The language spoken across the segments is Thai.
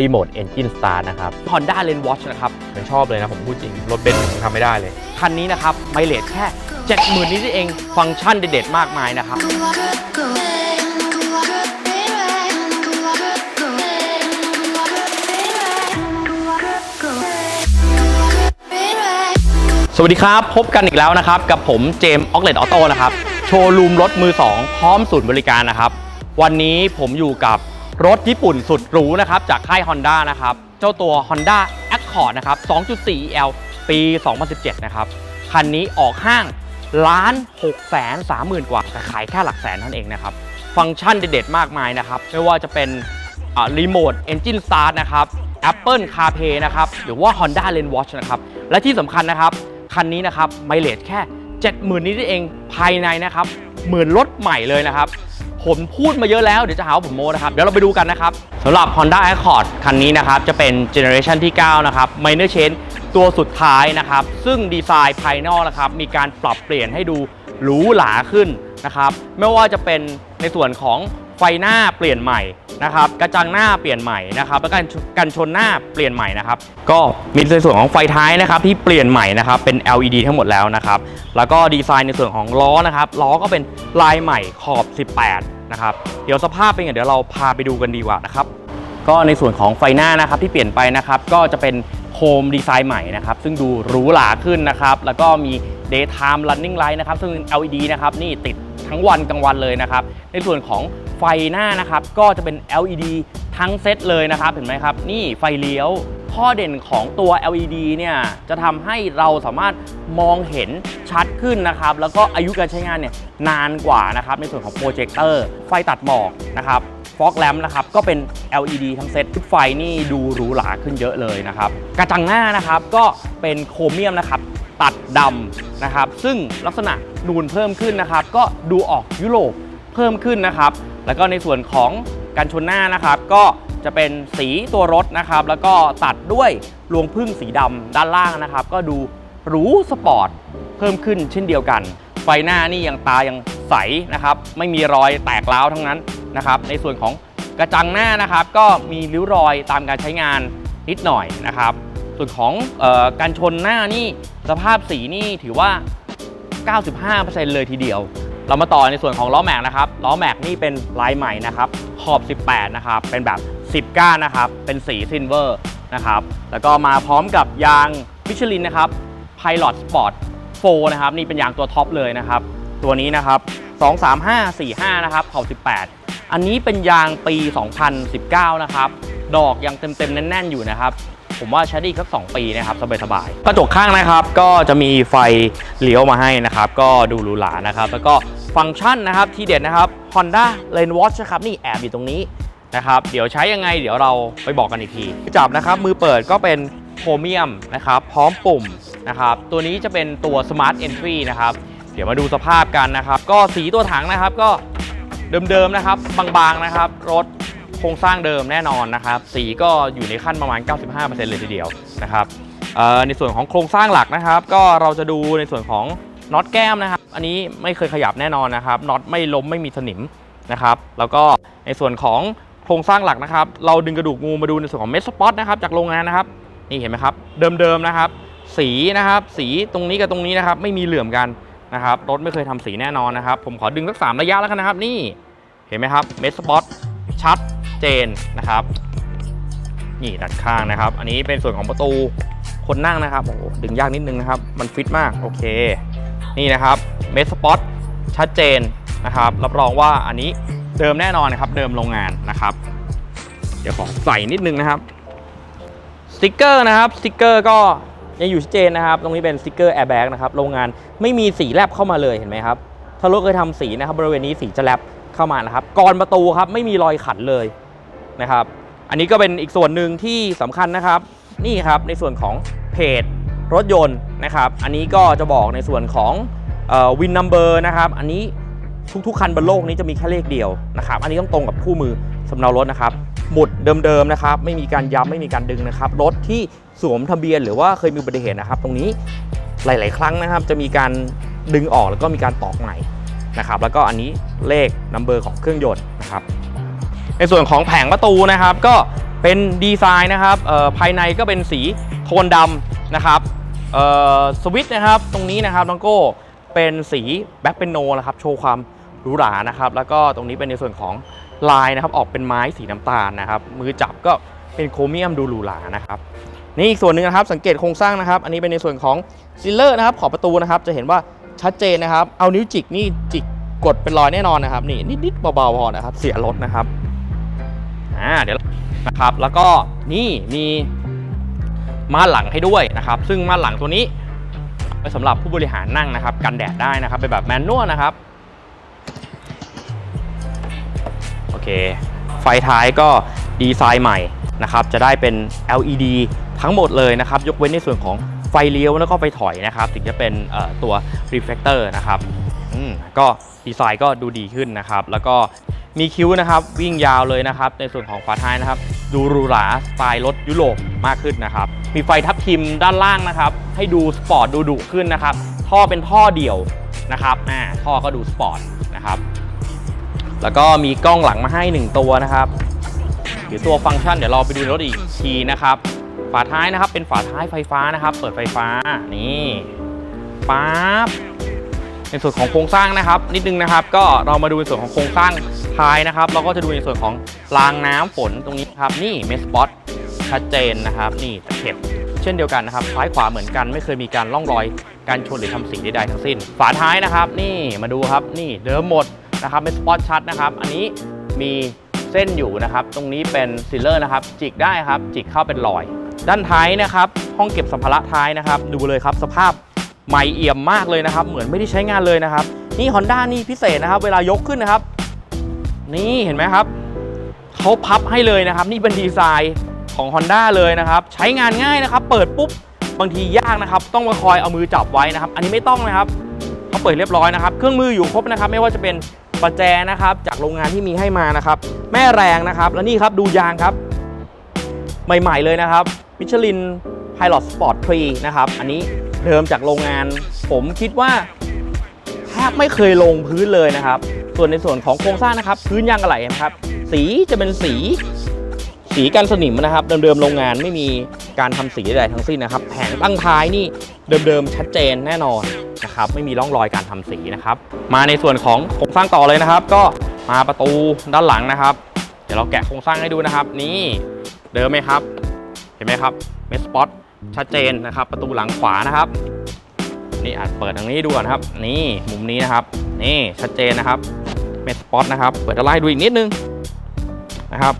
รีโมทเอนจินสตาร์นะครับ Honda Lane Watch นะครับผมชอบเลยนะผมพูดจริง รถเบนซ์ผมทำไม่ได้เลย คันนี้นะครับ ไมเลทแค่ 70,000นิดเอง ฟังก์ชันเด็ดๆมากมายนะครับสวัสดีครับ พบกันอีกแล้วนะครับ กับผมเจมส์ออกเลตออโต้นะครับ โชว์รูมรถมือ 2 พร้อมศูนย์บริการนะครับ วันนี้ผมอยู่กับ รถญี่ปุ่นสุดหรูนะครับ จากค่าย Honda นะครับ เจ้าตัว Honda Accord นะครับ 2.4 L ปี 2017 นะครับ คันนี้ออกห้างล้าน6แสน3หมื่นกว่าแต่ขายแค่หลักแสนเท่านั้นเองนะครับ ฟังก์ชันเด็ดๆ มากมายนะครับ ไม่ว่าจะเป็นรีโมทเอนจินสตาร์ทนะครับ Apple CarPlay นะครับ หรือว่า Honda Lane Watch นะครับ และที่สำคัญนะครับ คันนี้นะครับไมเลทแค่ 70,000 นิดเองภายในนะครับ เหมือนรถใหม่เลยนะครับ ผมพูดมาเยอะแล้วเดี๋ยวจะหาว่าผมโม้นะครับ เดี๋ยวเราไปดูกันนะครับสำหรับ Honda Accord คันนี้นะครับ จะเป็นเจเนอเรชันที่ 9 นะครับ Minor Change ตัวสุดท้ายนะครับ ซึ่งดีไซน์ภายนอกนะครับ มีการปรับเปลี่ยนให้ดูหรูหราขึ้นนะครับ ไม่ว่าจะเป็นในส่วนของ ไฟหน้าเปลี่ยนใหม่นะครับกระจังหน้าเปลี่ยนใหม่นะครับแล้วก็กันชนหน้าเปลี่ยนใหม่นะครับก็มีในส่วนของไฟท้ายนะครับที่เปลี่ยนใหม่นะครับเป็น LED ทั้งหมดแล้วนะครับแล้วก็ดีไซน์ในส่วนของล้อนะครับล้อก็เป็นลายใหม่ขอบ 18นะครับเดี๋ยวสภาพเป็นไงเดี๋ยวเราพาไปดูกันดีกว่านะครับก็ในส่วนของไฟหน้านะครับที่เปลี่ยนไปนะครับก็จะเป็นโคมดีไซน์ใหม่นะครับซึ่งดูหรูหราขึ้นนะครับแล้วก็มี daytime running light นะครับซึ่ง LED นะครับนี่ติดทั้งวันกลางวันเลยนะครับในส่วนของ ไฟหน้านะครับก็จะเป็น LED ทั้งเซตเลยนะครับเห็นไหมครับ นี่ไฟเลี้ยว ข้อเด่นของตัว LED เนี่ยจะทำให้เราสามารถมองเห็นชัดขึ้นนะครับ แล้วก็อายุการใช้งานเนี่ยนานกว่านะครับในส่วนของโปรเจคเตอร์ไฟตัดหมอกนะครับฟอกแลมนะครับก็เป็น LED ทั้งเซตชุดไฟนี่ดูหรูหราขึ้นเยอะเลยนะครับ กระจังหน้านะครับก็เป็นโครเมียมนะครับตัดดำนะครับ ซึ่งลักษณะนูนเพิ่มขึ้นนะครับ ก็ดูออกยุโรป เพิ่มขึ้นนะครับ แล้วก็ในส่วนของการชนหน้านะครับ ก็จะเป็นสีตัวรถนะครับ แล้วก็ตัดด้วยรวงพึ่งสีดำด้านล่างนะครับ ก็ดูหรูสปอร์ตเพิ่มขึ้นเช่นเดียวกัน ไฟหน้านี่ยังตายังใสนะครับ ไม่มีรอยแตกร้าวทั้งนั้นนะครับ ในส่วนของกระจังหน้านะครับ ก็มีริ้วรอยตามการใช้งานนิดหน่อยนะครับ ส่วนของออการชนหน้านี่สภาพสีนี่ถือว่า 95%เลยทีเดียว เรามาต่อในส่วนของล้อแม็กนะครับล้อแม็กนี่เป็นลายใหม่นะครับขอบ 18 นะครับเป็นแบบ 10 ก้านนะครับเป็นสีซิลเวอร์นะครับแล้วก็มาพร้อมกับยางมิชลินนะครับ Pilot Sport 4นะครับนี่เป็นยางตัวท็อปเลยนะครับตัวนี้นะครับ23545นะครับขอบ 18 อันนี้เป็นยางปี 2019 นะครับดอกยังเต็มๆ แน่น ๆ อยู่นะครับผมว่าใช้ได้อีกสัก 2 ปีนะครับสบายๆกระจกข้างนะครับ ก็จะมีไฟเลี้ยวมาให้นะครับ ก็ดูหรูหรานะครับ แล้วก็ ฟังก์ชันนะครับที่เด็ดนะครับ Honda Lane Watch นะครับนี่แอบอยู่ตรงนี้นะครับเดี๋ยวใช้ยังไงเดี๋ยวเราไปบอกกันอีกที จับนะครับมือเปิดก็เป็นโครเมียมนะครับพร้อมปุ่มนะครับตัวนี้จะเป็นตัว Smart Entry นะครับเดี๋ยวมาดูสภาพกันนะครับ ก็สีตัวถังนะครับก็เดิมๆนะครับบางๆนะครับ รถโครงสร้างเดิมแน่นอนนะครับ สีก็อยู่ในขั้นประมาณ 95%เลยทีเดียวนะครับในส่วนของโครงสร้างหลักนะครับ ก็เราจะดูในส่วนของ น็อตแก้มนะครับ อันนี้ไม่เคยขยับแน่นอนนะครับน็อตไม่ล้มไม่มีสนิมนะครับ แล้วก็ในส่วนของโครงสร้างหลักนะครับ เราดึงกระดูกงูมาดูในส่วนของเมสสปอตนะครับจากโรงงานนะครับนี่เห็นไหมครับ เดิมๆนะครับ สีนะครับ สีตรงนี้กับตรงนี้นะครับ ไม่มีเหลื่อมกันนะครับรถไม่เคยทำสีแน่นอนนะครับ ผมขอดึงสักสามระยะแล้วกันนะครับ นี่เห็นไหมครับเมสสปอตชัดเจนนะครับนี่ด้านข้างนะครับ อันนี้เป็นส่วนของประตูคนนั่งนะครับโอ้ดึงยากนิดนึงนะครับ มันฟิตมากโอเค นี่นะครับเมสสปอตชัดเจนนะครับรับรองว่าอันนี้เดิมแน่นอนนะครับเดิมโรงงานนะครับ เดี๋ยวขอใส่นิดนึงนะครับสติกเกอร์นะครับสติกเกอร์ก็ยังอยู่ชัดเจนนะครับ ตรงนี้เป็นสติกเกอร์แอร์แบ็กนะครับโรงงานไม่มีสีแลบเข้ามาเลยเห็นไหมครับถ้ารถเคยทำสีนะครับบริเวณนี้สีจะแลบเข้ามานะครับก่อนประตูครับไม่มีรอยขัดเลยนะครับ อันนี้ก็เป็นอีกส่วนหนึ่งที่สำคัญนะครับ นี่ครับในส่วนของเพจ รถยนต์นะครับ อันนี้ก็จะบอกในส่วนของวินนัมเบอร์นะครับ อันนี้ทุกๆคันบนโลกนี้จะมีแค่เลขเดียวนะครับ อันนี้ต้องตรงกับคู่มือสำเนารถนะครับ หมุดเดิมๆนะครับ ไม่มีการย้ำไม่มีการดึงนะครับ รถที่สวมทะเบียนหรือว่าเคยมีอุบัติเหตุนะครับ ตรงนี้หลาย ๆ ครั้งนะครับ จะมีการดึงออกแล้วก็มีการตอกใหม่นะครับ แล้วก็อันนี้เลขนัมเบอร์ของเครื่องยนต์นะครับ ในส่วนของแผงประตูนะครับ ก็เป็นดีไซน์นะครับภายในก็เป็นสีโทนดำนะครับ สวิตช์นะครับตรงนี้นะครับน้องโก้เป็นสีแบ็คเป็นโนนะครับโชว์ความหรูหรานะครับแล้วก็ตรงนี้เป็นในส่วนของลายนะครับออกเป็นไม้สีน้ำตาลนะครับมือจับก็เป็นโครเมียมดูหรูหรานะครับนี่อีกส่วนหนึ่งนะครับสังเกตโครงสร้างนะครับ อันนี้เป็นในส่วนของซิลเลอร์นะครับขอบประตูนะครับจะเห็นว่าชัดเจนนะครับ เอานิ้วจิกนี่จิกกดเป็นรอยแน่นอนนะครับ นี่นิดๆเบาๆพอนะครับ เสียรถนะครับอ่าเดี๋ยวนะครับ แล้วก็นี่มี ม่านหลังให้ด้วยนะครับ ซึ่งม่านหลังตัวนี้ไว้สำหรับผู้บริหารนั่งนะครับ กันแดดได้นะครับเป็นแบบแมนนวลนะครับโอเค ไฟท้ายก็ดีไซน์ใหม่นะครับ จะได้เป็น LED ทั้งหมดเลยนะครับ ยกเว้นในส่วนของไฟเลี้ยวแล้วก็ไฟถอยนะครับ ถึงจะเป็นตัว reflector นะครับอืมก็ดีไซน์ก็ดูดีขึ้นนะครับ แล้วก็มีคิ้วนะครับ วิ่งยาวเลยนะครับ ในส่วนของฝาท้ายนะครับ ดูหรูหราสไตล์รถยุโรปมากขึ้นนะครับ มีไฟทับทิมด้านล่างนะครับ ให้ดูสปอร์ตดูดุขึ้นนะครับ ท่อเป็นท่อเดี่ยวนะครับอ่าท่อก็ดูสปอร์ตนะครับ แล้วก็มีกล้องหลังมาให้ 1 ตัวนะครับหรือตัวฟังก์ชันเดี๋ยวเราไปดูรถอีกทีนะครับ ฝาท้ายนะครับเป็นฝาท้ายไฟฟ้านะครับ เปิดไฟฟ้านี่ปั๊บ ในส่วนของโครงสร้างนะครับ นิดนึงนะครับ ก็เรามาดูในส่วนของโครงสร้างท้ายนะครับ เราก็จะดูในส่วนของรางน้ำฝนตรงนี้ครับนี่เมสปอตชัดเจนนะครับ นี่ตะเข็บเช่นเดียวกันนะครับซ้ายขวาเหมือนกันไม่เคยมีการล่องรอยการชนหรือทำสีใดๆทั้งสิ้น ฝาท้ายนะครับ นี่มาดูครับนี่เดิมหมดนะครับเมสปอตชัดนะครับ อันนี้มีเส้นอยู่นะครับ ตรงนี้เป็นซิลเลอร์นะครับ จิกได้ครับ จิกเข้าเป็นรอย ด้านท้ายนะครับ ห้องเก็บสัมภาระท้ายนะครับ ดูเลยครับสภาพ ใหม่เอี่ยมมากเลยนะครับ เหมือนไม่ได้ใช้งานเลยนะครับ นี่ Honda นี่พิเศษนะครับ เวลายกขึ้นนะครับ นี่เห็นไหมครับเขาพับให้เลยนะครับ นี่เป็นดีไซน์ของ Honda เลยนะครับ ใช้งานง่ายนะครับ เปิดปุ๊บบางทียากนะครับ ต้องมาคอยเอามือจับไว้นะครับ อันนี้ไม่ต้องนะครับเขาเปิดเรียบร้อยนะครับ เครื่องมืออยู่ครบนะครับ ไม่ว่าจะเป็นประแจนะครับ จากโรงงานที่มีให้มานะครับ แม่แรงนะครับ แล้วนี่ครับดูยางครับ ใหม่ๆเลยนะครับมิชลิน Pilot Sport 3นะครับ อันนี้ เดิมจากโรงงาน ผมคิดว่าแทบไม่เคยลงพื้นเลยนะครับ ส่วนในส่วนของโครงสร้างนะครับ พื้นยางอะไหล่นะครับ สีจะเป็นสี สีกันสนิมนะครับ เดิมๆโรงงานไม่มีการทำสีใดๆทั้งสิ้นนะครับ แผงตั้งท้ายนี่เดิมๆชัดเจนแน่นอนนะครับ ไม่มีร่องรอยการทำสีนะครับ มาในส่วนของโครงสร้างต่อเลยนะครับ ก็มาประตูด้านหลังนะครับ เดี๋ยวเราแกะโครงสร้างให้ดูนะครับ นี่เดิมไหมครับ เห็นไหมครับเมสปอต ชัดเจนนะครับ ประตูหลังขวานะครับ นี่อาจเปิดทางนี้ดูก่อนครับ นี่มุมนี้นะครับ นี่ชัดเจนนะครับเมสปอตนะครับเปิดด้านล่างให้ดูอีกนิดนึงนะครับ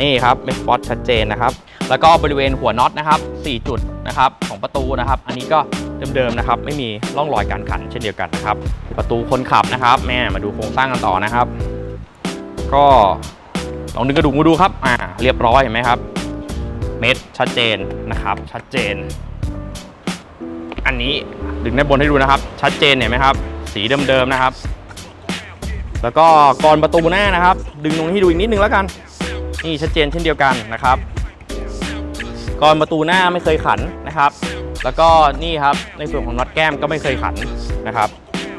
นี่ครับเมสปอตชัดเจนนะครับ แล้วก็บริเวณหัวน็อตนะครับ 4 จุดนะครับของประตูนะครับ อันนี้ก็เดิมๆนะครับ ไม่มีร่องรอยการขันเช่นเดียวกันนะครับ ประตูคนขับนะครับ แม่มาดูโครงสร้างกันต่อนะครับ ก็ลองดึงกระดูกมาดูครับ อ่า เรียบร้อยเห็นไหมครับ เม็ดชัดเจนนะครับ ชัดเจน อันนี้ดึงด้านบนให้ดูนะครับ ชัดเจนเห็นไหมครับ สีเดิมๆนะครับ แล้วก็กรประตูหน้านะครับ ดึงตรงนี้ให้ดูอีกนิดนึงแล้วกัน นี่ชัดเจนเช่นเดียวกันนะครับกรประตูหน้าไม่เคยขันนะครับ แล้วก็นี่ครับในส่วนของน็อตแก้มก็ไม่เคยขันนะครับ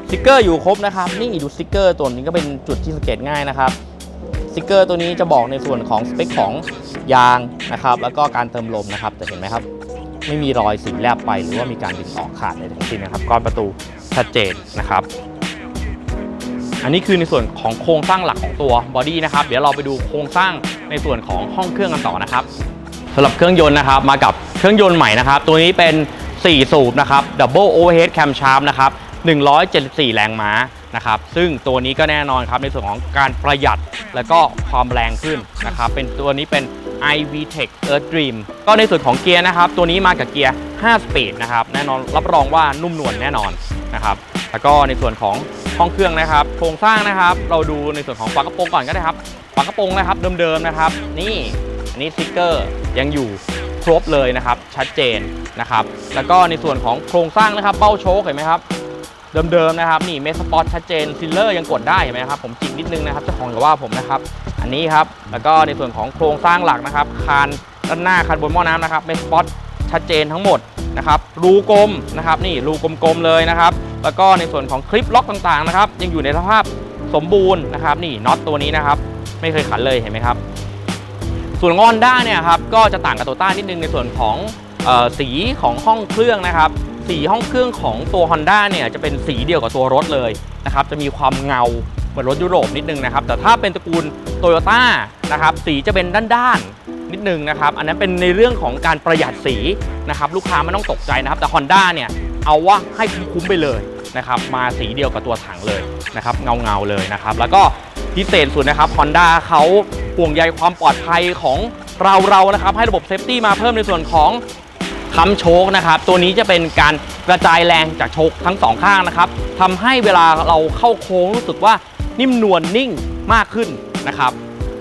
สติกเกอร์อยู่ครบนะครับ นี่ดูสติกเกอร์ตัวนี้ก็เป็นจุดที่สังเกตง่ายนะครับ สติกเกอร์ตัวนี้จะบอกในส่วนของสเปคของยางนะครับ แล้วก็การเติมลมนะครับจะเห็นไหมครับ ไม่มีรอยสีแลบไปหรือว่ามีการดึงออกขาดอะไรทั้งสิ้นนะครับก้อนประตูชัดเจนนะครับอันนี้คือในส่วนของโครงสร้างหลักของตัวบอดี้นะครับ เดี๋ยวเราไปดูโครงสร้างในส่วนของห้องเครื่องกันต่อนะครับสำหรับเครื่องยนต์นะครับมากับเครื่องยนต์ใหม่นะครับ ตัวนี้เป็น 4 สูบนะครับ Double Overhead Camshaft นะครับ 174 แรงม้า นะครับซึ่งตัวนี้ก็แน่นอนครับในส่วนของการประหยัดและก็ความแรงขึ้นนะครับเป็นตัวนี้เป็น iVTEC Earth Dream ก็ในส่วนของเกียร์นะครับ ตัวนี้มากับเกียร์ 5 สปีดนะครับแน่นอนรับรองว่านุ่มนวลแน่นอนนะครับแล้วก็ในส่วนของห้องเครื่องนะครับ โครงสร้างนะครับ เราดูในส่วนของฝากระโปรงก่อนก็ได้ครับฝากระโปรงนะครับเดิมๆนะครับ นี่อันนี้สติกเกอร์ยังอยู่ครบเลยนะครับชัดเจนนะครับ แล้วก็ในส่วนของโครงสร้างนะครับ เบ้าโชคเห็นไหมครับ เดิมๆนะครับนี่เมสปอตชัดเจนซิลเลอร์ยังกดได้เห็นไหมครับผมจิกนิดนึงนะครับเจ้าของอย่าว่าผมนะครับอันนี้ครับแล้วก็ในส่วนของโครงสร้างหลักนะครับคานด้านหน้าคานบนหม้อน้ำนะครับเมสปอตชัดเจนทั้งหมดนะครับรูกลมนะครับนี่รูกลมๆเลยนะครับแล้วก็ในส่วนของคลิปล็อกต่างๆนะครับยังอยู่ในสภาพสมบูรณ์นะครับนี่น็อตตัวนี้นะครับไม่เคยขันเลยเห็นไหมครับ ส่วนของ Honda เนี่ยครับก็จะต่างกับโตต้านิดนึงในส่วนของออสีของห้องเครื่องนะครับ สีห้องเครื่องของตัว Honda เนี่ยจะเป็นสีเดียวกับตัวรถเลยนะครับจะมีความเงาเหมือนรถยุโรปนิดนึงนะครับแต่ถ้าเป็นตระกูลโตโยต้านะครับสีจะเป็นด้านๆนิดนึงนะครับอันนั้นเป็นในเรื่องของการประหยัดสีนะครับลูกค้าไม่ต้องตกใจนะครับแต่ Honda เนี่ยเอาว่าให้คุ้มๆไปเลยนะครับมาสีเดียวกับตัวถังเลยนะครับเงาๆเลยนะครับแล้วก็พิเศษสุดนะครับ Honda เขาห่วงใยความปลอดภัยของเราเรานะครับให้ระบบเซฟตี้มาเพิ่มในส่วนของ ค้ำโชคนะครับ ตัวนี้จะเป็นการกระจายแรงจากโชคทั้งสองข้างนะครับทำให้เวลาเราเข้าโค้งรู้สึกว่านิ่มนวลนิ่งมากขึ้นนะครับ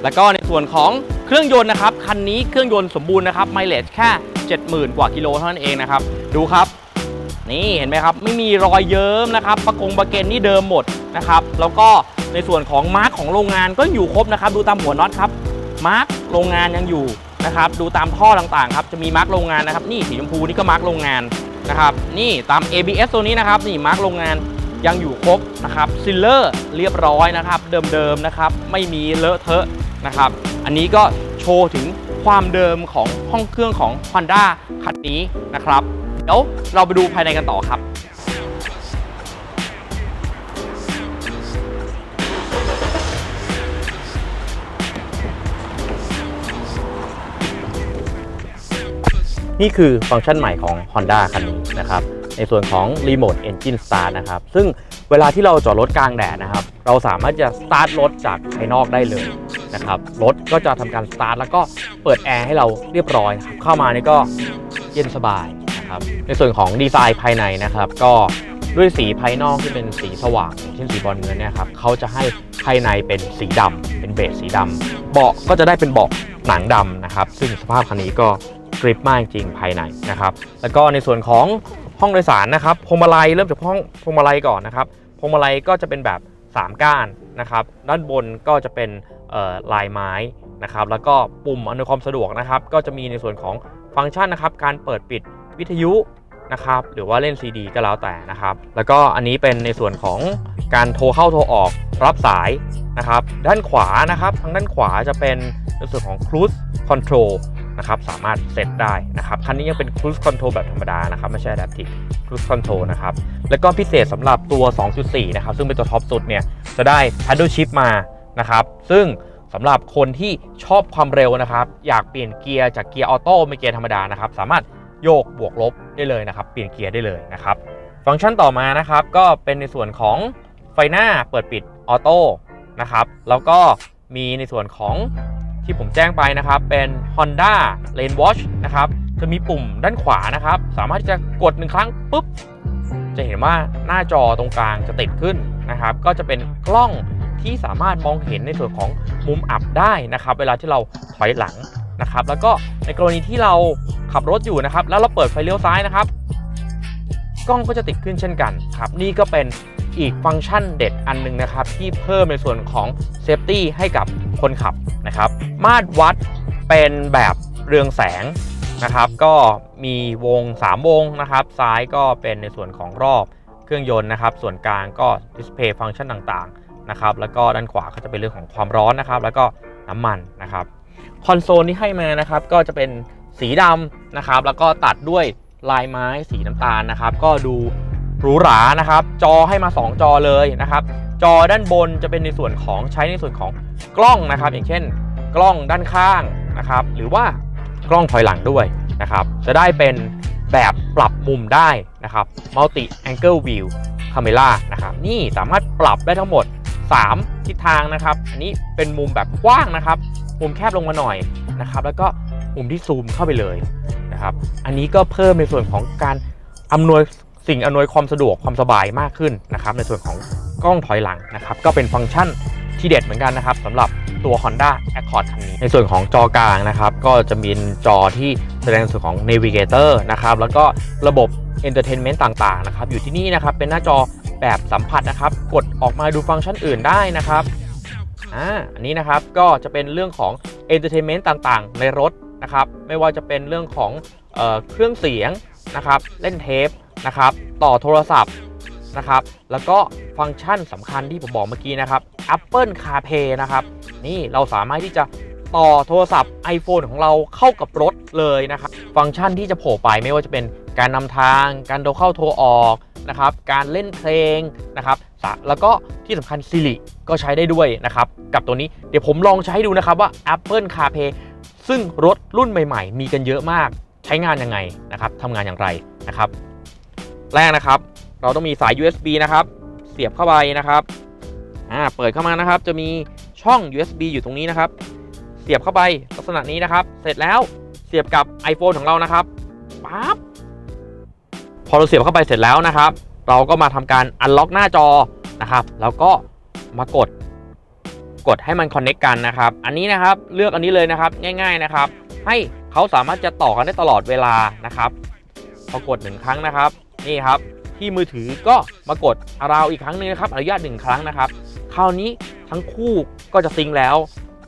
แล้วก็ในส่วนของเครื่องยนต์นะครับ คันนี้เครื่องยนต์สมบูรณ์นะครับไมเลจแค่ 70,000 กว่ากิโลเท่านั้นเองนะครับ ดูครับ นี่เห็นไหมครับ ไม่มีรอยเยิ้มนะครับ ประกงประเกนนี่เดิมหมดนะครับ แล้วก็ในส่วนของมาร์กของโรงงานก็อยู่ครบนะครับ ดูตามหัวน็อตครับ มาร์กโรงงานยังอยู่ นะครับดูตามท่อต่างๆครับจะมีมาร์กโรงงานนะครับนี่สีชมพูนี่ก็มาร์กโรงงานนะครับนี่ตาม ABS ตัวนี้นะครับนี่มาร์กโรงงานยังอยู่ครบนะครับซิลเลอร์เรียบร้อยนะครับเดิมๆนะครับไม่มีเลอะเทอะนะครับอันนี้ก็โชว์ถึงความเดิมของห้องเครื่องของ Honda คันนี้นะครับเดี๋ยวเราไปดูภายในกันต่อครับ นี่คือฟังก์ชันใหม่ของ Honda คันนี้นะครับในส่วนของ Remote Engine Start นะครับซึ่งเวลาที่เราจอดรถกลางแดดนะครับ เราสามารถจะสตาร์ทรถจากภายนอกได้เลยนะครับรถก็จะทำการสตาร์ทแล้วก็เปิดแอร์ให้เราเรียบร้อย เข้ามานี่ก็เย็นสบายนะครับในส่วนของดีไซน์ภายในนะครับ ก็ด้วยสีภายนอกที่เป็นสีสว่างเช่นสีบอลเงินเนี่ยครับเขาจะให้ภายในเป็นสีดำเป็นเบจสีดำเบาะก็จะได้เป็นเบาะหนังดำนะครับ ซึ่งสภาพคันนี้ก็ กริปมากจริงภายในนะครับ แล้วก็ในส่วนของห้องโดยสารนะครับพวงมาลัยเริ่มจากห้องพวงมาลัยก่อนนะครับพวงมาลัยก็จะเป็นแบบ 3 ก้านนะครับ ด้านบนก็จะเป็นลายไม้นะครับ แล้วก็ปุ่มอำนวยความสะดวกนะครับ ก็จะมีในส่วนของฟังก์ชันนะครับ การเปิดปิดวิทยุนะครับ หรือว่าเล่น CD ก็แล้วแต่นะครับ แล้วก็อันนี้เป็นในส่วนของการโทรเข้าโทรออกรับสายนะครับ ด้านขวานะครับ ทางด้านขวาจะเป็นในส่วนของ Cruise Control นะครับสามารถเซตได้นะครับคันนี้ยังเป็น Cruise Control แบบธรรมดานะครับไม่ใช่ Adaptive Cruise Control นะครับแล้วก็พิเศษสำหรับตัว 2.4 นะครับซึ่งเป็นตัวท็อปสุดเนี่ยจะได้ Paddle Shift มานะครับซึ่งสำหรับคนที่ชอบความเร็วนะครับ อยากเปลี่ยนเกียร์จากเกียร์ออโต้เป็นเกียร์ธรรมดานะครับ สามารถโยกบวกลบได้เลยนะครับ เปลี่ยนเกียร์ได้เลยนะครับ ฟังก์ชันต่อมานะครับ ก็เป็นในส่วนของไฟหน้าเปิดปิดออโต้นะครับ แล้วก็มีในส่วนของ ที่ผมแจ้งไปนะครับเป็น Honda Lane Watch นะครับจะมีปุ่มด้านขวานะครับ สามารถที่จะกดหนึ่งครั้งปุ๊บ จะเห็นว่าหน้าจอตรงกลางจะติดขึ้นนะครับ ก็จะเป็นกล้องที่สามารถมองเห็นในส่วนของมุมอับได้นะครับ เวลาที่เราถอยหลังนะครับ แล้วก็ในกรณีที่เราขับรถอยู่นะครับ แล้วเราเปิดไฟเลี้ยวซ้ายนะครับ กล้องก็จะติดขึ้นเช่นกันครับ นี่ก็เป็น อีกฟังก์ชันเด็ดอันหนึงนะครับ ที่เพิ่มในส่วนของเซฟตี้ให้กับคนขับนะครับ มาตรวัดเป็นแบบเรืองแสงนะครับ ก็มีวง 3 วงนะครับ ซ้ายก็เป็นในส่วนของรอบเครื่องยนต์นะครับ ส่วนกลางก็ดิสเพย์ฟังก์ชันต่างๆนะครับ แล้วก็ด้านขวาก็จะเป็นเรื่องของความร้อนนะครับ แล้วก็น้ำมันนะครับ คอนโซลที่ให้มานะครับก็จะเป็นสีดำนะครับ แล้วก็ตัดด้วยลายไม้สีน้ำตาลนะครับ ก็ดู หรูหรานะครับ จอให้มา 2 จอเลยนะครับ จอด้านบนจะเป็นในส่วนของใช้ในส่วนของกล้องนะครับ อย่างเช่น กล้องด้านข้างนะครับ หรือว่ากล้องถอยหลังด้วยนะครับ จะได้เป็นแบบปรับมุมได้นะครับ multi angle view camera นะครับ นี่สามารถปรับได้ทั้งหมด 3 ทิศทางนะครับ อันนี้เป็นมุมแบบกว้างนะครับ มุมแคบลงมาหน่อยนะครับ แล้วก็มุมที่ซูมเข้าไปเลยนะครับ อันนี้ก็เพิ่มในส่วนของการอำนวย สิ่งอำนวยความสะดวกความสบายมากขึ้นนะครับในส่วนของกล้องถอยหลังนะครับก็เป็นฟังก์ชันที่เด็ดเหมือนกันนะครับสำหรับตัว Honda Accord คันนี้ ในส่วนของจอกลางนะครับก็จะมีจอที่แสดงส่วนของ Navigator นะครับแล้วก็ระบบ Entertainment ต่างๆนะครับอยู่ที่นี่นะครับเป็นหน้าจอแบบสัมผัสนะครับกดออกมาดูฟังก์ชันอื่นได้นะครับอ่าอันนี้นะครับก็จะเป็นเรื่องของ Entertainment ต่างๆ ในรถนะครับไม่ว่าจะเป็นเรื่องของเออเครื่องเสียงนะครับเล่นเทป นะครับต่อโทรศัพท์นะครับแล้วก็ฟังก์ชันสำคัญที่ผมบอกเมื่อกี้นะครับ Apple CarPlay นะครับนี่เราสามารถที่จะต่อโทรศัพท์ iPhone ของเราเข้ากับรถเลยนะครับฟังก์ชันที่จะโผล่ไปไม่ว่าจะเป็นการนำทาง การโทรเข้าโทรออกนะครับการเล่นเพลงนะครับสะแล้วก็ที่สำคัญ Siri ก็ใช้ได้ด้วยนะครับกับตัวนี้เดี๋ยวผมลองใช้ดูนะครับว่า Apple CarPlay ซึ่งรถรุ่นใหม่ ๆ มีกันเยอะมาก ใช้งานยังไงนะครับทำงานอย่างไรนะครับ แรกนะครับ เราต้องมีสาย USB นะครับ เสียบเข้าไปนะครับอ่าเปิดเข้ามานะครับ จะมีช่อง USB อยู่ตรงนี้นะครับ เสียบเข้าไปลักษณะนี้นะครับ เสร็จแล้วเสียบกับ iPhone ของเรานะครับปั๊บพอเราเสียบเข้าไปเสร็จแล้วนะครับ เราก็มาทำการอันล็อกหน้าจอนะครับ แล้วก็มากดกดให้มันคอนเน็กกันนะครับ อันนี้นะครับเลือกอันนี้เลยนะครับ ง่าย ๆนะครับ ให้เขาสามารถจะต่อกันได้ตลอดเวลานะครับพอกดหนึ่งครั้งนะครับ นี่ครับที่มือถือก็มากดราวอีกครั้งหนึงนะครับอนุญาตหนึ่งครั้งนะครับ คราวนี้ทั้งคู่ก็จะซิงแล้ว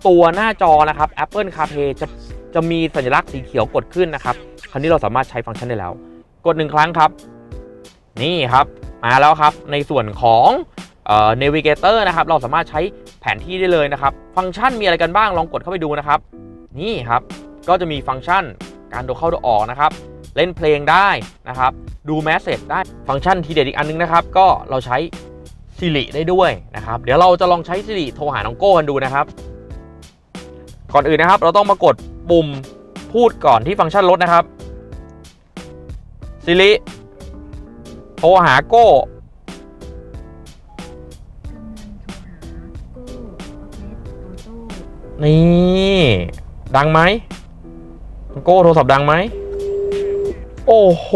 ตัวหน้าจอนะครับ Apple CarPlay จะจะมีสัญลักษณ์สีเขียวกดขึ้นนะครับ คราวนี้เราสามารถใช้ฟังก์ชันได้แล้ว กดหนึ่งครั้งครับ นี่ครับมาแล้วครับ ในส่วนของเอ่อ Navigator นะครับ เราสามารถใช้แผนที่ได้เลยนะครับ ฟังก์ชันมีอะไรกันบ้างลองกดเข้าไปดูนะครับ นี่ครับ ก็จะมีฟังก์ชันการดูเข้าดูออกนะครับ เล่นเพลงได้นะครับ ดูแมสเซจได้ฟังก์ชันทีเด็ดอีกอันนึงนะครับ ก็เราใช้ Siri ได้ด้วยนะครับ เดี๋ยวเราจะลองใช้ Siri โทรหาน้องโก้กันดูนะครับ ก่อนอื่นนะครับ เราต้องมากดปุ่มพูดก่อนที่ฟังก์ชันลดนะครับ Siri โทรหาโก้นี่ ดังไหมโก้โทรศัพท์ดังไหม โอ้โห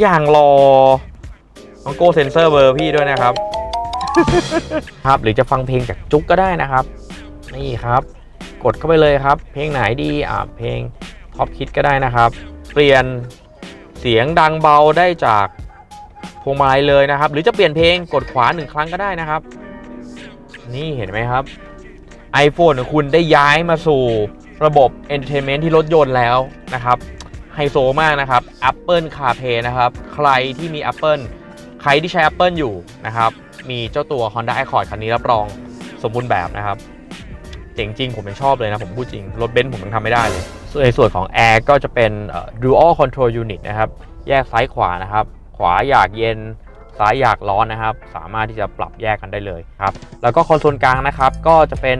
อย่างรอน้องโก้เซนเซอร์เบอร์พี่ด้วยนะครับ ครับ หรือจะฟังเพลงจากจุ๊กก็ได้นะครับ นี่ครับ กดเข้าไปเลยครับ เพลงไหนดี อ่าเพลงท็อปคิดก็ได้นะครับ เปลี่ยนเสียงดังเบาได้จากพวงมาลัยเลยนะครับ หรือจะเปลี่ยนเพลงกดขวาหนึ่งครั้งก็ได้นะครับ นี่เห็นไหมครับ iPhone ของคุณได้ย้ายมาสู่ระบบ Entertainment ที่รถยนต์แล้วนะครับ ไฮโซมากนะครับ Apple CarPlay นะครับ ใครที่มี Apple ใครที่ใช้ Apple อยู่นะครับ มีเจ้าตัว Honda Accord คันนี้รับรองสมบูรณ์แบบนะครับ เจ๋งจริงผมยังชอบเลยนะ ผมพูดจริง รถเบนซ์ผมยังทำไม่ได้เลย ส่วนในส่วนของ Air ก็จะเป็น Dual Control Unit นะครับ แยกซ้ายขวานะครับ ขวาอยากเย็นซ้ายอยากร้อนนะครับ สามารถที่จะปรับแยกกันได้เลยครับ แล้วก็คอนโซลกลางนะครับ ก็จะเป็น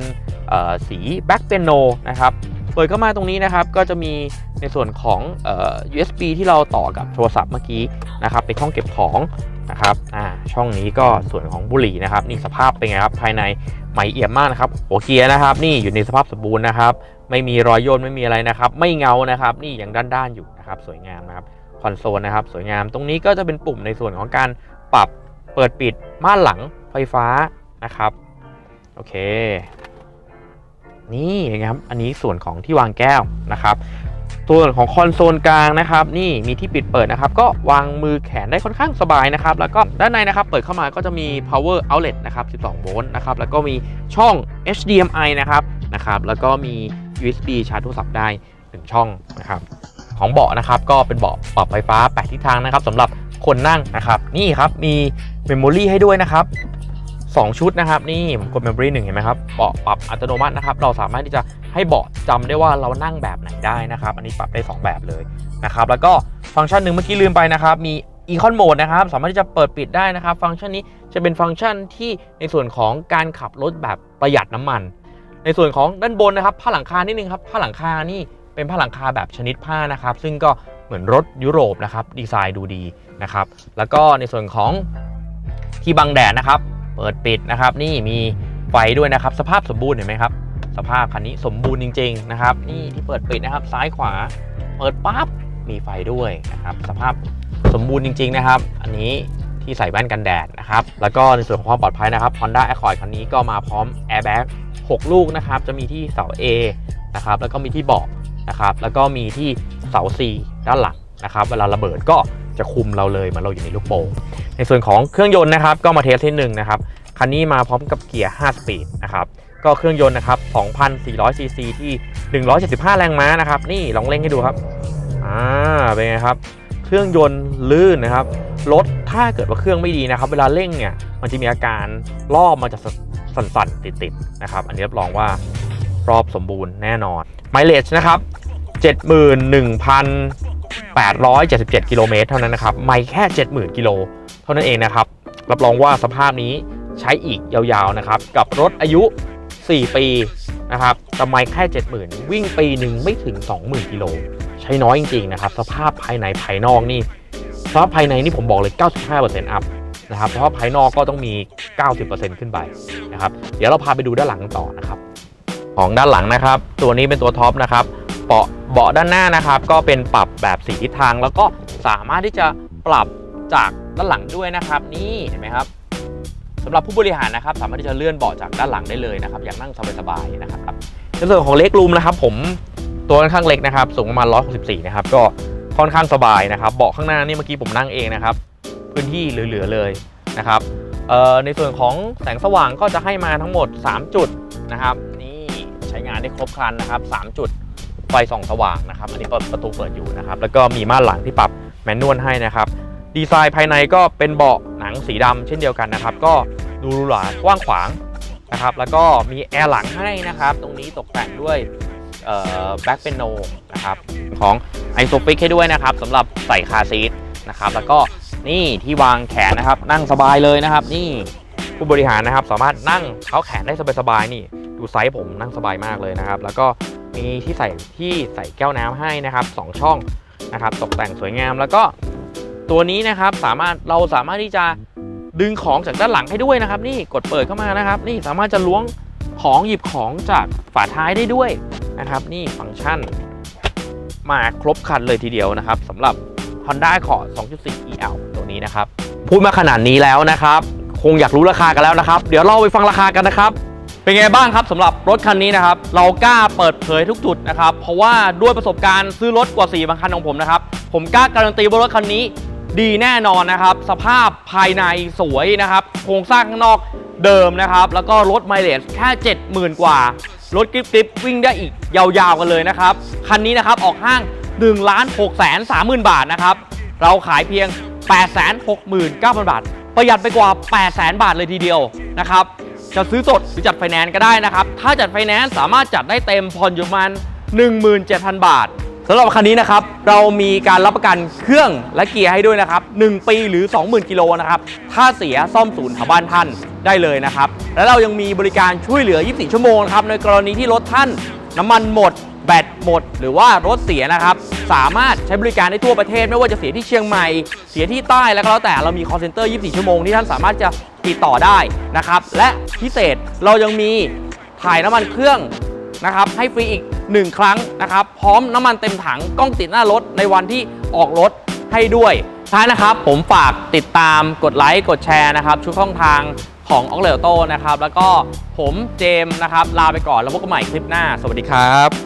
สี Black Piano นะครับ เปิดเข้ามาตรงนี้นะครับก็จะมีในส่วนของเออ USB ที่เราต่อกับโทรศัพท์เมื่อกี้นะครับเป็นช่องเก็บของนะครับอ่าช่องนี้ก็ส่วนของบุหรี่นะครับ นี่สภาพเป็นไงครับภายในใหม่เอี่ยมมากนะครับหัวเกียร์นะครับ นี่อยู่ในสภาพสมบูรณ์นะครับ ไม่มีรอยย่นไม่มีอะไรนะครับ ไม่เงานะครับ นี่ยังด้านๆอยู่นะครับ สวยงามนะครับคอนโซลนะครับ สวยงามตรงนี้ก็จะเป็นปุ่มในส่วนของการปรับเปิดปิดม่านหลังไฟฟ้านะครับ โอเค นี่นะครับ อันนี้ส่วนของที่วางแก้วนะครับส่วนของคอนโซลกลางนะครับ นี่มีที่ปิดเปิดนะครับ ก็วางมือแขนได้ค่อนข้างสบายนะครับ แล้วก็ด้านในนะครับ เปิดเข้ามาก็จะมี power outlet นะครับ 12 โวลต์นะครับ แล้วก็มีช่อง HDMI นะครับนะครับ แล้วก็มี USB ชาร์จโทรศัพท์ได้ 1 ช่องนะครับ ของเบาะนะครับ ก็เป็นเบาะปรับไฟฟ้า 8 ทิศทางนะครับสำหรับคนนั่งนะครับ นี่ครับ มีเมมโมรีให้ด้วยนะครับ 2 ชุดนะครับ นี่ผมกด Memory 1เห็นไหมครับเบาะปรับอัตโนมัตินะครับ เราสามารถที่จะให้เบาะจำได้ว่าเรานั่งแบบไหนได้นะครับ อันนี้ปรับได้ 2 แบบเลยนะครับ แล้วก็ฟังก์ชันหนึ่งเมื่อกี้ลืมไปนะครับ มี Econ Mode นะครับ สามารถที่จะเปิดปิดได้นะครับ ฟังก์ชันนี้จะเป็นฟังก์ชันที่ในส่วนของการขับรถแบบประหยัดน้ำมัน ในส่วนของด้านบนนะครับผ้าหลังคานิดนึงครับผ้าหลังคานี่เป็นผ้าหลังคาแบบชนิดผ้านะครับ ซึ่งก็เหมือนรถยุโรปนะครับดีไซน์ดูดีนะครับ แล้วก็ในส่วนของที่บังแดดนะครับ เปิดปิดนะครับ นี่มีไฟด้วยนะครับ สภาพสมบูรณ์เห็นไหมครับ สภาพคันนี้สมบูรณ์จริง ๆ นะครับ นี่ที่เปิดปิดนะครับ ซ้ายขวา เปิดปั๊บมีไฟด้วยนะครับ สภาพสมบูรณ์จริง ๆ นะครับ อันนี้ที่ใส่แว่นกันแดดนะครับ แล้วก็ในส่วนของความปลอดภัยนะครับ Honda Accord คันนี้ก็มาพร้อม Airbag 6 ลูกนะครับ จะมีที่เสา A นะครับ แล้วก็มีที่เบาะนะครับ แล้วก็มีที่เสา C ด้านหลังนะครับ เวลาระเบิดก็ จะคุมเราเลยเหมือนเราอยู่ในลูกโป่งในส่วนของเครื่องยนต์นะครับ ก็มาเทสที่หนึ่งนะครับคันนี้มาพร้อมกับเกียร์ 5 สปีดนะครับก็เครื่องยนต์นะครับ2,400ซีซีที่ 175 แรงม้านะครับ นี่ลองเร่งให้ดูครับอ่าเป็นไงครับ เครื่องยนต์ลื่นนะครับรถถ้าเกิดว่าเครื่องไม่ดีนะครับ เวลาเร่งเนี่ยมันจะมีอาการรอบมันจะสั่นๆติดๆนะครับ อันนี้รับรองว่ารอบสมบูรณ์แน่นอนไมเลจนะครับ 71,000 877 กิโลเมตรเท่านั้นนะครับ ไม่แค่ 70,000 กิโลเท่านั้นเองนะครับ รับรองว่าสภาพนี้ใช้อีกยาวๆนะครับ กับรถอายุ 4 ปีนะครับแต่ไม่แค่ 70,000 วิ่งปีหนึ่งไม่ถึง 20,000 กิโล ใช้น้อยจริงๆนะครับ สภาพภายในภายนอกนี่ สภาพภายในนี่ผมบอกเลย 95%อัพนะครับ เพราะภายนอกก็ต้องมี 90%ขึ้นไปนะครับ เดี๋ยวเราพาไปดูด้านหลังกันต่อนะครับ ของด้านหลังนะครับ ตัวนี้เป็นตัวท็อปนะครับ เบาะเบาะด้านหน้านะครับ ก็เป็นปรับแบบสีทิศทาง แล้วก็สามารถที่จะปรับจากด้านหลังด้วยนะครับ นี่เห็นไหมครับสำหรับผู้บริหารนะครับ สามารถที่จะเลื่อนเบาะจากด้านหลังได้เลยนะครับ อย่างนั่งสบายๆนะครับในส่วนของเล็กรูมนะครับ ผมตัวค่อนข้างเล็กนะครับ สูงประมาณ 164 นะครับ ก็ค่อนข้างสบายนะครับ เบาะข้างหน้านี่เมื่อกี้ผมนั่งเองนะครับ พื้นที่เหลือๆเลยนะครับเอ่อในส่วนของแสงสว่างก็จะให้มาทั้งหมด 3 จุดนะครับ นี่ใช้งานได้ครบครันนะครับ 3 จุด ไฟส่องสว่างนะครับ อันนี้เปิดประตูเปิดอยู่นะครับ แล้วก็มีม่านหลังที่ปรับแมนนวลให้นะครับ ดีไซน์ภายในก็เป็นเบาะหนังสีดำเช่นเดียวกันนะครับ ก็ดูหรูหรากว้างขวางนะครับ แล้วก็มีแอร์หลังให้นะครับ ตรงนี้ตกแต่งด้วยแบ็คเป็นโนนะครับของไอโซฟิกให้ด้วยนะครับสำหรับใส่คาซีทนะครับ แล้วก็นี่ที่วางแขนนะครับ นั่งสบายเลยนะครับ นี่ผู้บริหารนะครับ สามารถนั่งเท้าแขนได้สบายๆนี่ดูไซส์ผมนั่งสบายมากเลยนะครับ แล้วก็ มีที่ใส่ที่ใส่แก้วน้ำให้นะครับสองช่องนะครับ ตกแต่งสวยงามแล้วก็ตัวนี้นะครับสามารถเราสามารถที่จะดึงของจากด้านหลังให้ด้วยนะครับ นี่กดเปิดเข้ามานะครับ นี่สามารถจะล้วงของหยิบของจากฝาท้ายได้ด้วยนะครับ นี่ฟังก์ชัน มาครบครันเลยทีเดียวนะครับสำหรับ Honda Accord 2.4 EL ตัวนี้นะครับ พูดมาขนาดนี้แล้วนะครับ คงอยากรู้ราคากันแล้วนะครับ เดี๋ยวเราไปฟังราคากันนะครับ เป็นไงบ้างครับสำหรับรถคันนี้นะครับเรากล้าเปิดเผยทุกจุดนะครับเพราะว่าด้วยประสบการณ์ซื้อรถกว่า4บางคันของผมนะครับผมกล้าการันตีว่ารถคันนี้ดีแน่นอนนะครับ สภาพภายในสวยนะครับ โครงสร้างข้างนอกเดิมนะครับ แล้วก็รถไมเลสแค่ 70,000 กว่า รถกริปกริปวิ่งได้อีกยาวๆกันเลยนะครับ คันนี้นะครับออกห้าง1ล้าน6แสน30,000 บาทนะครับ เราขายเพียง 869,000 บาท ประหยัดไปกว่า 800,000 บาทเลยทีเดียวนะครับ จะซื้อสดหรือจัดไฟแนนซ์ก็ได้นะครับ ถ้าจัดไฟแนนซ์สามารถจัดได้เต็มผ่อนอยู่ประมาณ17,000 บาทสำหรับคันนี้นะครับ เรามีการรับประกันเครื่องและเกียร์ให้ด้วยนะครับ 1 ปีหรือ 20,000 กิโลนะครับ ถ้าเสียซ่อมศูนย์แถวบ้านท่านได้เลยนะครับ และเรายังมีบริการช่วยเหลือ 24 ชั่วโมงครับ ในกรณีที่รถท่านน้ำมันหมด แบตหมด หรือว่ารถเสียนะครับ สามารถใช้บริการได้ทั่วประเทศ ไม่ว่าจะเสียที่เชียงใหม่ เสียที่ใต้แล้วก็แล้วแต่เรามี call center 24 ชั่วโมงที่ท่านสามารถจะ ติดต่อได้นะครับ และพิเศษเรายังมีถ่ายน้ำมันเครื่องนะครับให้ฟรีอีก 1 ครั้งนะครับ พร้อมน้ำมันเต็มถังกล้องติดหน้ารถในวันที่ออกรถให้ด้วยท้ายนะครับ ผมฝากติดตามกดไลค์กดแชร์นะครับทุกช่องทางของออกเลโต้นะครับ แล้วก็ผมเจมส์นะครับ ลาไปก่อนแล้วพบกันใหม่คลิปหน้า สวัสดีครับ